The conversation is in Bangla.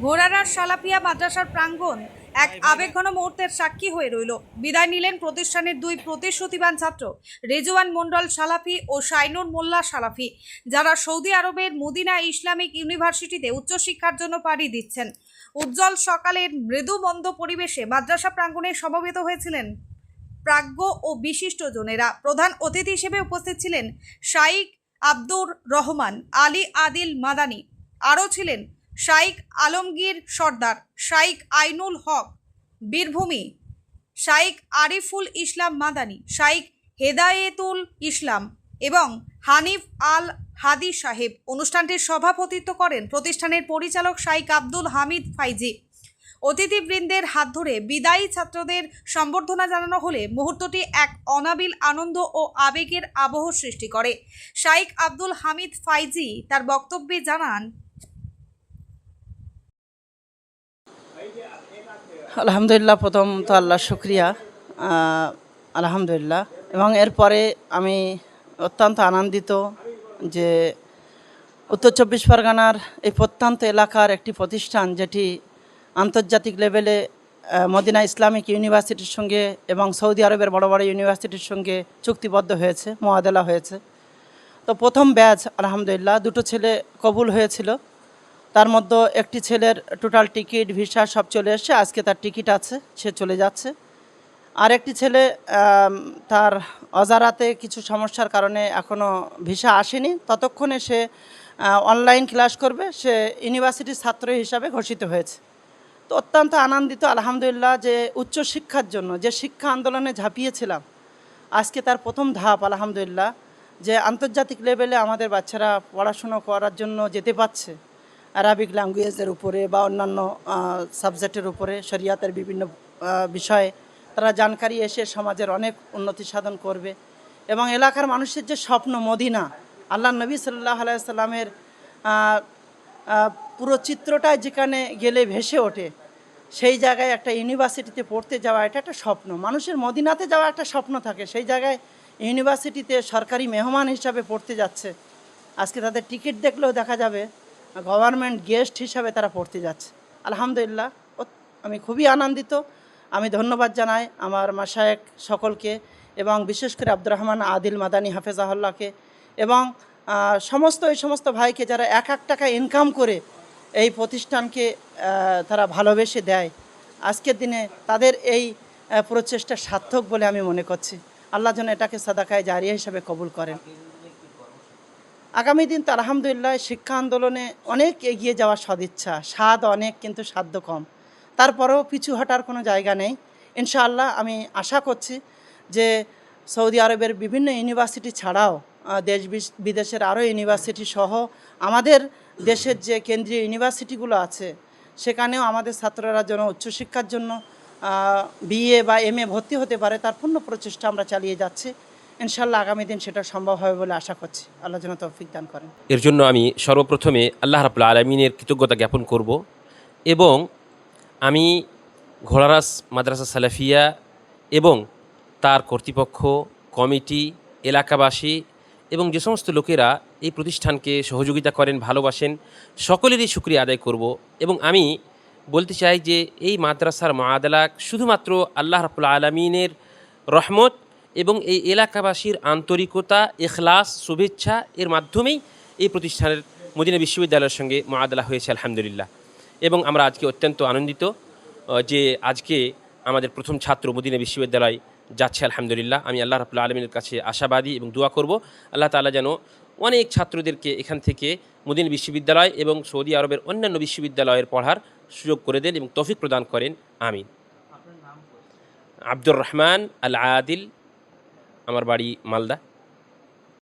ঘোড়ারার সালাপিয়া মাদ্রাসার প্রাঙ্গণ এক আবেগঘন মুহূর্তের সাক্ষী হয়ে রইল। বিদায় নিলেন প্রতিষ্ঠানের দুই প্রতিশ্রুতিবান ছাত্র, রেজওয়ান মন্ডল সালাফি ও সাইনুর মোল্লা সালাফি, যারা সৌদি আরবের মদিনা ইসলামিক ইউনিভার্সিটিতে উচ্চশিক্ষার জন্য পাড়ি দিচ্ছেন। উজ্জ্বল সকালের মৃদু মন্দ পরিবেশে মাদ্রাসা প্রাঙ্গণে সমবেত হয়েছিলেন প্রাজ্ঞ ও বিশিষ্টজনেরা প্রধান অতিথি হিসেবে উপস্থিত ছিলেন শাইক আব্দুর রহমান, আলী আদিল মাদানি। আরও ছিলেন শাইক আলমগীর সর্দার শাইক আইনুল হক বীরভূমি শাইক আরিফুল ইসলাম মাদানি শাইক হেদায়েতুল ইসলাম এবং হানিফ আল হাদি সাহেব অনুষ্ঠানটির সভাপতিত্ব করেন প্রতিষ্ঠানের পরিচালক শাইক আব্দুল হামিদ ফাইজি। অতিথিবৃন্দের হাত ধরে বিদায়ী ছাত্রদের সম্বর্ধনা জানানো হলে মুহূর্তটি এক অনাবিল আনন্দ ও আবেগের আবহ সৃষ্টি করে। শাইক আব্দুল হামিদ ফাইজি তার বক্তব্যে জানান আলহামদুলিল্লাহ, প্রথম তো আল্লাহ শুক্রিয়া আলহামদুলিল্লাহ। এবং এরপরে আমি অত্যন্ত আনন্দিত যে উত্তর চব্বিশ পরগনার এই প্রত্যন্ত এলাকার একটি প্রতিষ্ঠান, যেটি আন্তর্জাতিক লেভেলে মদিনা ইসলামিক ইউনিভার্সিটির সঙ্গে এবং সৌদি আরবের বড় বড় ইউনিভার্সিটির সঙ্গে চুক্তিবদ্ধ হয়েছে, মোয়াদেলা হয়েছে। তো প্রথম ব্যাচ, আলহামদুলিল্লাহ, দুটো ছেলে কবুল হয়েছিল। তার মধ্যে একটি ছেলের টোটাল টিকিট ভিসা সব চলে এসছে আজকে তার টিকিট আছে, সে চলে যাচ্ছে। আর একটি ছেলে তার অজারাতে কিছু সমস্যার কারণে এখনও ভিসা আসেনি। ততক্ষণে সে অনলাইন ক্লাস করবে। সে ইউনিভার্সিটির ছাত্র হিসাবে ঘোষিত হয়েছে। তো অত্যন্ত আনন্দিত, আলহামদুলিল্লাহ, যে উচ্চশিক্ষার জন্য, যে শিক্ষা আন্দোলনে ঝাঁপিয়েছিলাম, আজকে তার প্রথম ধাপ, আলহামদুলিল্লাহ, যে আন্তর্জাতিক লেভেলে আমাদের বাচ্চারা পড়াশুনো করার জন্য যেতে পারছে। আরবিক ল্যাঙ্গুয়েজের উপরে বা অন্যান্য সাবজেক্টের উপরে শরিয়াতের বিভিন্ন বিষয়ে তারা জানকারি এসে সমাজের অনেক উন্নতি সাধন করবে। এবং এলাকার মানুষের যে স্বপ্ন মদিনা আল্লাহ নবী সাল্লাহ আলাইসাল্লামের পুরো চিত্রটাই যেখানে গেলে ভেসে ওঠে, সেই জায়গায় একটা ইউনিভার্সিটিতে পড়তে যাওয়া এটা একটা স্বপ্ন। মানুষের মদিনাতে যাওয়া একটা স্বপ্ন থাকে, সেই জায়গায় ইউনিভার্সিটিতে সরকারি মেহমান হিসাবে পড়তে যাচ্ছে। আজকে তাদের টিকিট দেখলেও দেখা যাবে গভর্নমেন্ট গেস্ট হিসাবে তারা পড়তে যাচ্ছে। আলহামদুলিল্লাহ আমি খুবই আনন্দিত। আমি ধন্যবাদ জানাই আমার মাসায়েক সকলকে এবং বিশেষ করে আব্দুর রহমান আদিল মাদানী হাফেজাহুল্লাহকে এবং সমস্ত, এই সমস্ত ভাইকে যারা এক এক টাকা ইনকাম করে এই প্রতিষ্ঠানকে তারা ভালোবেসে দেয়। আজকের দিনে তাদের এই প্রচেষ্টা সার্থক বলে আমি মনে করছি। আল্লাহ যেন এটাকে সাদাকায় জারিয়া হিসাবে কবুল করেন। আগামী দিন তো আলহামদুলিল্লাহ শিক্ষা আন্দোলনে অনেক এগিয়ে যাওয়ার সদিচ্ছা স্বাদ অনেক, কিন্তু সাধ্য কম। তারপরেও পিছু হটার কোনো জায়গা নেই। ইনশাআল্লাহ আমি আশা করছি যে সৌদি আরবের বিভিন্ন ইউনিভার্সিটি ছাড়াও দেশ বিদেশের আরও ইউনিভার্সিটি সহ আমাদের দেশের যে কেন্দ্রীয় ইউনিভার্সিটিগুলো আছে, সেখানেও আমাদের ছাত্ররা যেন উচ্চশিক্ষার জন্য বিএ বা এম এ ভর্তি হতে পারে, তার পূর্ণ প্রচেষ্টা আমরা চালিয়ে যাচ্ছি। ইনশাল্লাহ আগামী দিন সেটা সম্ভব হবে বলে আশা করছি। আল্লাহ যেন তৌফিক দান করেন। এর জন্য আমি সর্বপ্রথমে আল্লাহ রাবুল্লা আলমিনের কৃতজ্ঞতা জ্ঞাপন করব এবং আমি ঘোড়ারাস মাদ্রাসা সালাফিয়া এবং তার কর্তৃপক্ষ, কমিটি, এলাকাবাসী এবং যে সমস্ত লোকেরা এই প্রতিষ্ঠানকে সহযোগিতা করেন, ভালোবাসেন, সকলেরই শুক্রিয়া আদায় করব এবং আমি বলতে চাই যে এই মাদ্রাসার মাদালা শুধুমাত্র আল্লাহ রাবুল্লা আলমিনের রহমত এবং এই এলাকাবাসীর আন্তরিকতা এখলাস শুভেচ্ছা এর মাধ্যমেই এই প্রতিষ্ঠানের মদিনা বিশ্ববিদ্যালয়ের সঙ্গে মাদালা হয়েছে, আলহামদুলিল্লাহ। এবং আমরা আজকে অত্যন্ত আনন্দিত যে আজকে আমাদের প্রথম ছাত্র মদিনা বিশ্ববিদ্যালয় যাচ্ছে, আলহামদুলিল্লাহ। আমি আল্লাহ রাবুল্লা আলমিনের কাছে আশাবাদী এবং দোয়া করব, আল্লাহ তাআলা যেন অনেক ছাত্রদেরকে এখান থেকে মদিনা বিশ্ববিদ্যালয় এবং সৌদি আরবের অন্যান্য বিশ্ববিদ্যালয়ের পড়ার সুযোগ করে দেন এবং তৌফিক প্রদান করেন, আমিন। আব্দুর রহমান আল আদিল আমার বাড়ি মালদা।